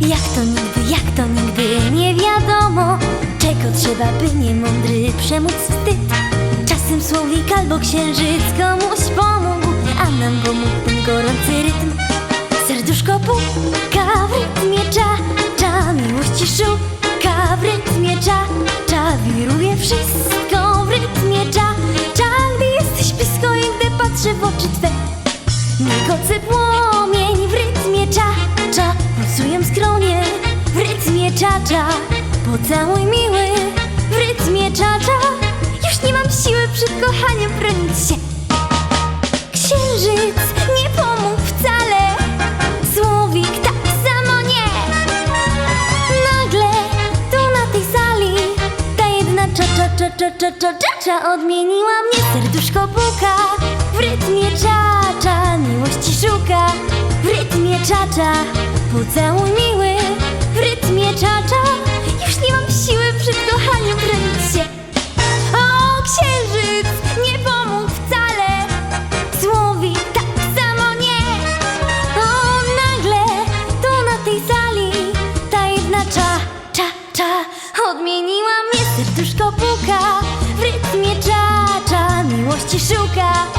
Jak to nigdy, jak to nigdy nie wiadomo. Czego trzeba, by nie mądry przemóc wstyd. Czasem słowik albo księżyc komuś pomógł A nam pomógł ten gorący rytm. Serduszko puka w rytmie cza, cza Miłości szuka w rytmie cza, cza Wiruje wszystko w rytmie cza, cza Gdy jesteś blisko i gdy patrzę w oczy Twe. Migocy płomień w rytmie cza czacza. Pocałuj miły w rytmie czacza. Już nie mam siły przed kochaniem bronić się. Księżyc nie pomógł wcale. Słowik tak samo nie. Nagle tu na tej sali Ta jedna czacza, czacza, czacza, czacza Odmieniła mnie. Serduszko puka W rytmie czacza miłości szuka. W rytmie czacza pocałuj miły serduszko puka W rytmie cza, cza Miłości szuka